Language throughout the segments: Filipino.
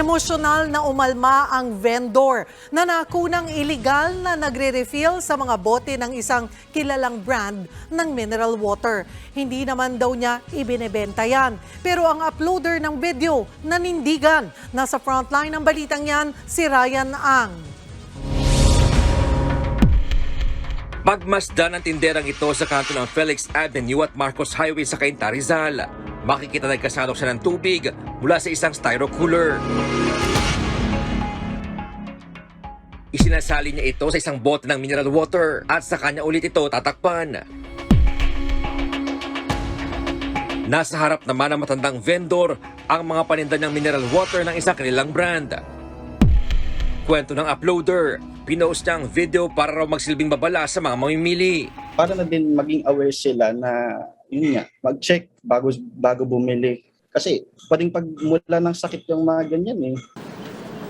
Emosyonal na umalma ang vendor na nakunang iligal na nagre-refill sa mga bote ng isang kilalang brand ng mineral water. Hindi naman daw niya ibinebenta yan. Pero ang uploader ng video nanindigan. Nasa frontline ng balitang yan si Ryan Ang. Pagmasdan ang tinderang ito sa kanto ng Felix Avenue at Marcos Highway sa Cainta, Rizal. Makikita nagkasalok siya ng tubig mula sa isang styro cooler. Isinasali niya ito sa isang bote ng mineral water at sa kanya ulit ito tatakpan. Nasa harap naman ng matandang vendor ang mga paninda ng mineral water ng isang kanilang brand. Kwento ng uploader, pinost niya ang video para raw magsilbing babala sa mga mamimili. para na din maging aware sila na yun nga, mag-check bago bago bumili. Kasi pwedeng pagmula ng sakit yung mga ganyan eh.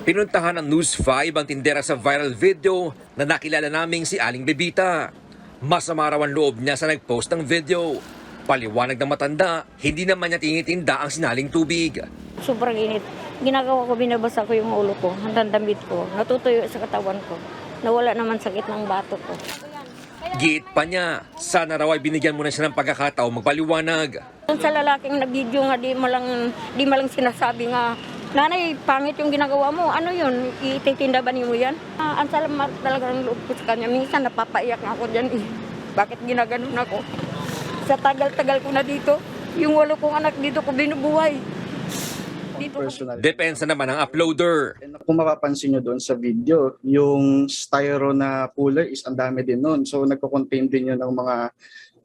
Pinuntahan ng News 5 ang tindera sa viral video na nakilala naming si Aling Bebita. Masama raw ang loob niya sa nag-post ng video. Paliwanag ng matanda, hindi naman niya tinitinda ang sinaling tubig. Sobrang init. Ginagawa ko, binabasa ko yung ulo ko, hanggang damit ko. Natutuyo sa katawan ko. Nawala naman sakit ng bato ko. Giit pa niya, sana raw ay binigyan mo na siya ng pagkakataong magpaliwanag. Sa lalaking nag-video nga, di malang, di malang sinasabi nga, Nanay, pangit yung ginagawa mo. Ano yun? Ititinda ba niyo yan? Ah, ang salamat talaga ng loob ko sa kanya. Minsan napapaiyak ako dyan eh. Bakit ginaganon ako? Sa tagal-tagal ko na dito, yung walo kong anak dito ko binubuhay. Personal. Depensa naman ng uploader. And kung mapapansin nyo doon sa video, yung styro na cooler is ang dami din nun. So nagko-contain din yun ng mga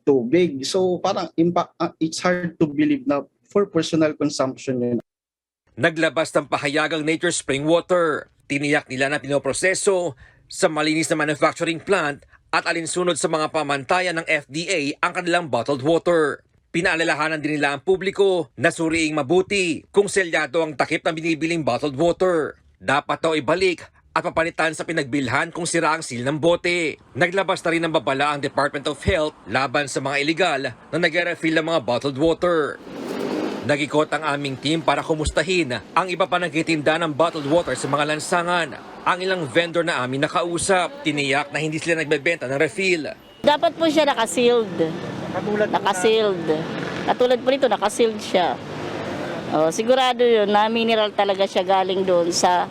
tubig. So parang impact, ah, it's hard to believe na for personal consumption yun. Naglabas ng pahayagang Nature Spring Water. Tiniyak nila na pinoproseso sa malinis na manufacturing plant at alinsunod sa mga pamantayan ng FDA ang kanilang bottled water. Pinaalalahanan din nila ang publiko na suriing mabuti kung selyado ang takip ng binibiling bottled water. Dapat daw ibalik at papalitan sa pinagbilhan kung sira ang seal ng bote. Naglabas na rin ng babala ang Department of Health laban sa mga illegal na nag-refill ng mga bottled water. Nagikot ang aming team para kumustahin ang iba pa nagtitinda ng bottled water sa mga lansangan. Ang ilang vendor na amin nakausap, tiniyak na hindi sila nagbebenta ng refill. Dapat po siya naka-sealed. Naka-sealed. Katulad po nito, naka-sealed siya. Oh, sigurado yun na mineral talaga siya galing doon sa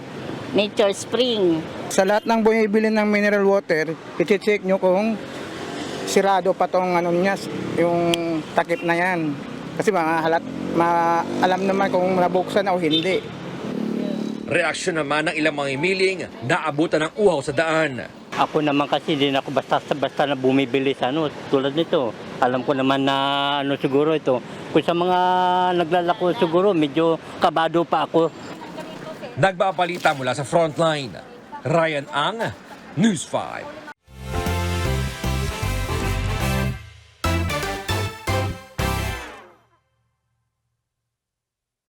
Nature Spring. Sa lahat ng bumibili ng mineral water, iti-check nyo kung sirado pa tong ano niya, yung takip na yan. Kasi mahalat, ma, alam naman kung nabuksan o hindi. Reaksyon naman ng ilang mamimiling na abutan ng uhaw sa daan. Ako naman kasi din ako basta-basta na bumibili sa ano, tulad nito. Alam ko naman na ano siguro ito. Kung sa mga naglalako siguro, medyo kabado pa ako. Nagbabalita mula sa frontline. Ryan Ang, News 5.